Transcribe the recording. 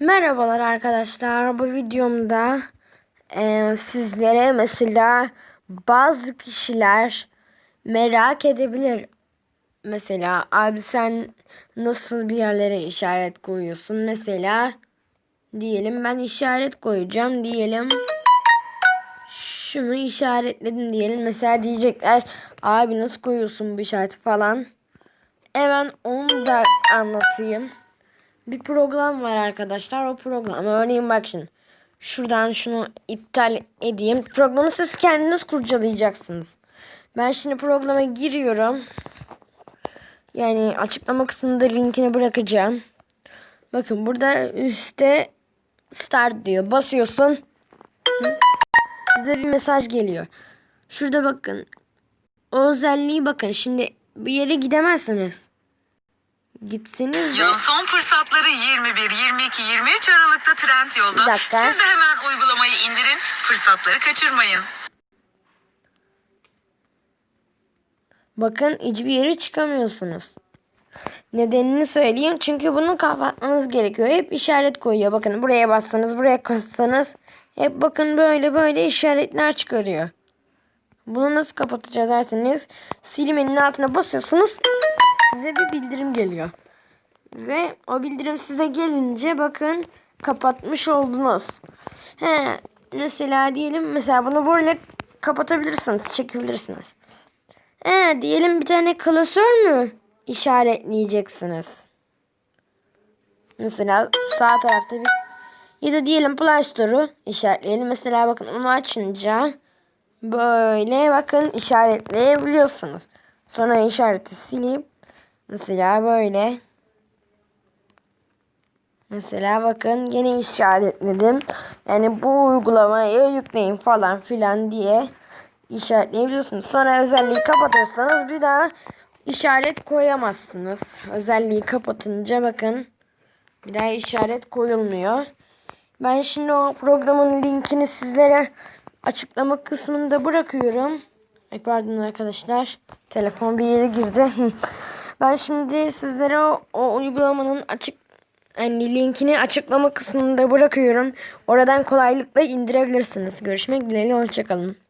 Merhabalar arkadaşlar. Bu videomda e, sizlere mesela bazı kişiler merak edebilir. Mesela abi sen nasıl bir yerlere işaret koyuyorsun? Mesela diyelim ben işaret koyacağım diyelim. Şunu işaretledim diyelim. Mesela diyecekler abi nasıl koyuyorsun bu işareti falan. Hemen onu da anlatayım bir program var arkadaşlar. O program örneğin bak şimdi. Şuradan şunu iptal edeyim. Programı siz kendiniz kurcalayacaksınız. Ben şimdi programa giriyorum. Yani açıklama kısmında linkini bırakacağım. Bakın burada üstte start diyor. Basıyorsun. Size bir mesaj geliyor. Şurada bakın. O özelliği bakın. Şimdi bir yere gidemezsiniz. Gitseniz de Yılın son fırsatları 21, 22, 23 Aralık'ta Trendyol'da. Bir dakika. Siz de hemen uygulamayı indirin, fırsatları kaçırmayın. Bakın hiçbir yere çıkamıyorsunuz. Nedenini söyleyeyim. Çünkü bunu kapatmanız gerekiyor. Hep işaret koyuyor. Bakın buraya bassanız buraya kassanız hep bakın böyle böyle işaretler çıkarıyor. Bunu nasıl kapatacağız derseniz silmenin altına basıyorsunuz. Size bir bildirim geliyor. Ve o bildirim size gelince bakın kapatmış oldunuz. He, mesela diyelim mesela bunu böyle kapatabilirsiniz, çekebilirsiniz. He, diyelim bir tane klasör mü işaretleyeceksiniz? Mesela sağ tarafta bir ya da diyelim Play Store'u işaretleyelim. Mesela bakın onu açınca böyle bakın işaretleyebiliyorsunuz. Sonra işareti silip mesela böyle Mesela bakın yine işaretledim. Yani bu uygulamayı yükleyin falan filan diye işaretleyebiliyorsunuz. Sonra özelliği kapatırsanız bir daha işaret koyamazsınız. Özelliği kapatınca bakın bir daha işaret koyulmuyor. Ben şimdi o programın linkini sizlere açıklama kısmında bırakıyorum. Ay pardon arkadaşlar. Telefon bir yere girdi. ben şimdi sizlere o, o uygulamanın açık yani linkini açıklama kısmında bırakıyorum. Oradan kolaylıkla indirebilirsiniz. Görüşmek dileğiyle. Hoşçakalın.